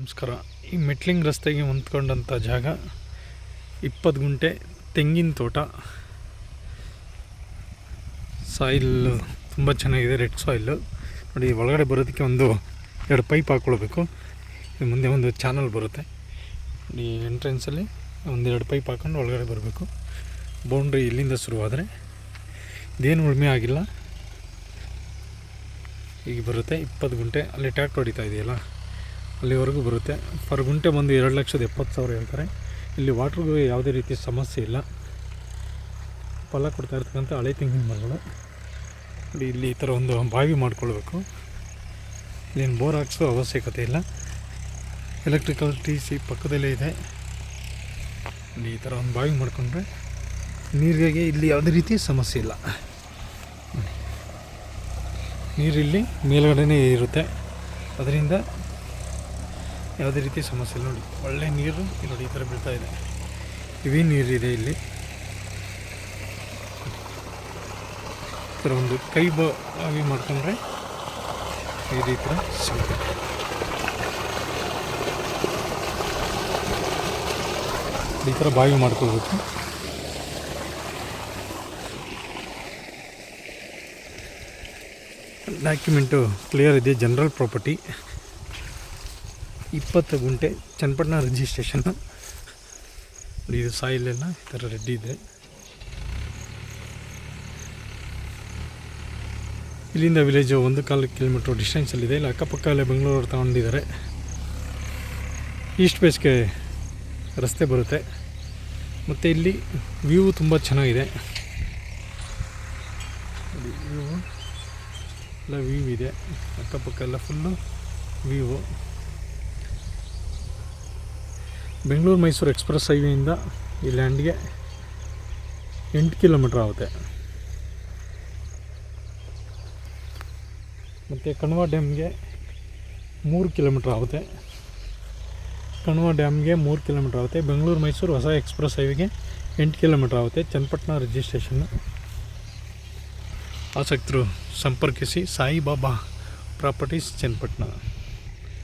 ನಮಸ್ಕಾರ. ಈ ಮೆಟ್ಲಿಂಗ್ ರಸ್ತೆಗೆ ಹೊಂದ್ಕೊಂಡಂಥ ಜಾಗ ಇಪ್ಪತ್ತು ಗುಂಟೆ ತೆಂಗಿನ ತೋಟ. ಸಾಯಿಲ್ ತುಂಬ ಚೆನ್ನಾಗಿದೆ, ರೆಡ್ ಸಾಯಿಲ್ಲು ನೋಡಿ, ಒಳಗಡೆ ಬರೋದಕ್ಕೆ ಒಂದು ಎರಡು ಪೈಪ್ ಹಾಕ್ಕೊಳ್ಬೇಕು. ಮುಂದೆ ಒಂದು ಚಾನಲ್ ಬರುತ್ತೆ. ನೋಡಿ ಎಂಟ್ರೆನ್ಸಲ್ಲಿ ಒಂದೆರಡು ಪೈಪ್ ಹಾಕೊಂಡು ಒಳಗಡೆ ಬರಬೇಕು. ಬೌಂಡ್ರಿ ಇಲ್ಲಿಂದ ಶುರುವಾದರೆ ಇದೇನು ಉಳುಮೆ ಆಗಿಲ್ಲ. ಈಗ ಬರುತ್ತೆ. ಇಪ್ಪತ್ತು ಗುಂಟೆ, ಅಲ್ಲಿ ಟ್ಯಾಕ್ಟ್ ಹೊಡಿತಾ ಇದೆಯಲ್ಲ? ಅಲ್ಲಿವರೆಗೂ ಬರುತ್ತೆ. ಪರ್ ಗುಂಟೆ ಬಂದು ಎರಡು ಲಕ್ಷದ ಎಪ್ಪತ್ತು ಸಾವಿರ ಹೇಳ್ತಾರೆ. ಇಲ್ಲಿ ವಾಟ್ರಿಗೂ ಯಾವುದೇ ರೀತಿ ಸಮಸ್ಯೆ ಇಲ್ಲ. ಫಲ ಕೊಡ್ತಾ ಇರ್ತಕ್ಕಂಥ ಹಳೆ ತೆಂಗಿನ ಮರಗಳು. ನೋಡಿ, ಇಲ್ಲಿ ಈ ಥರ ಒಂದು ಬಾವಿ ಮಾಡ್ಕೊಳ್ಬೇಕು. ಇಲ್ಲೇನು ಬೋರ್ ಹಾಕ್ಸೋ ಅವಶ್ಯಕತೆ ಇಲ್ಲ. ಎಲೆಕ್ಟ್ರಿಕಲ್ ಟಿ ಸಿ ಪಕ್ಕದಲ್ಲೇ ಇದೆ. ಈ ಥರ ಒಂದು ಬಾವಿ ಮಾಡಿಕೊಂಡ್ರೆ ನೀರಿಗೆ ಇಲ್ಲಿ ಯಾವುದೇ ರೀತಿ ಸಮಸ್ಯೆ ಇಲ್ಲ. ನೀರಿಲ್ಲಿ ಮೇಲ್ಗಡೆನೇ ಇರುತ್ತೆ. ಅದರಿಂದ ಯಾವುದೇ ರೀತಿ ಸಮಸ್ಯೆ ಇಲ್ಲ ನೋಡಿ. ಒಳ್ಳೆ ನೀರು ನೋಡಿ ಈ ಥರ ಬೀಳ್ತಾ ಇದೆ. ಇವೇ ನೀರಿದೆ ಇಲ್ಲಿ. ಈ ಥರ ಒಂದು ಕೈ ಬಾವಿ ಮಾಡ್ಕೊಂಡ್ರೆ ಈ ರೀತಿ ಸಿಗುತ್ತೆ ಈ ಥರ ಬಾವಿ ಮಾಡ್ಕೊಳ್ಬೇಕು ಡಾಕ್ಯುಮೆಂಟು ಕ್ಲಿಯರ್ ಇದೆ. ಜನರಲ್ ಪ್ರಾಪರ್ಟಿ ಇಪ್ಪತ್ತು ಗುಂಟೆ ಚನ್ನಪಟ್ಟಣ ರಿಜಿಸ್ಟ್ರೇಷನ್ ಇದು ಸಾಯಿಲ್ ಎಲ್ಲ ಈ ಥರ ರೆಡ್ಡಿ ಇದೆ. ಇಲ್ಲಿಂದ ವಿಲೇಜು ಒಂದು ಕಾಲು ಕಿಲೋಮೀಟ್ರ್ ಡಿಸ್ಟೆನ್ಸಲ್ಲಿದೆ ಇಲ್ಲಿ ಅಕ್ಕಪಕ್ಕ ಎಲ್ಲ ಬೆಂಗಳೂರು ತಗೊಂಡಿದ್ದಾರೆ ಈಸ್ಟ್ ಬೇಸ್ಗೆ ರಸ್ತೆ ಬರುತ್ತೆ. ಮತ್ತು ಇಲ್ಲಿ ವ್ಯೂ ತುಂಬ ಚೆನ್ನಾಗಿದೆ. ಎಲ್ಲ ವ್ಯೂ ಇದೆ. ಅಕ್ಕಪಕ್ಕ ಎಲ್ಲ full view Bengaluru Mysuru express ಹೈವೇಯಿಂದ ಈ ಲ್ಯಾಂಡ್ಗೆ ಎಂಟು ಕಿಲೋಮೀಟ್ರ್ ಆಗುತ್ತೆ. ಮತ್ತು ಕಣ್ವ ಡ್ಯಾಮ್ಗೆ ಮೂರು ಕಿಲೋಮೀಟ್ರ್ ಆಗುತ್ತೆ. ಕಣ್ವ ಡ್ಯಾಮ್ಗೆ ಮೂರು ಕಿಲೋಮೀಟ್ರ್ ಆಗುತ್ತೆ. ಬೆಂಗಳೂರು ಮೈಸೂರು ಹೊಸ ಎಕ್ಸ್ಪ್ರೆಸ್ ಹೈವೇಗೆ ಎಂಟು ಕಿಲೋಮೀಟ್ರ್ ಆಗುತ್ತೆ. ಚನ್ನಪಟ್ಟಣ ರಿಜಿಸ್ಟ್ರೇಷನ್ನು ಆಸಕ್ತರು ಸಂಪರ್ಕಿಸಿ ಸಾಯಿಬಾಬಾ ಪ್ರಾಪರ್ಟೀಸ್ ಚನ್ನಪಟ್ಟಣ.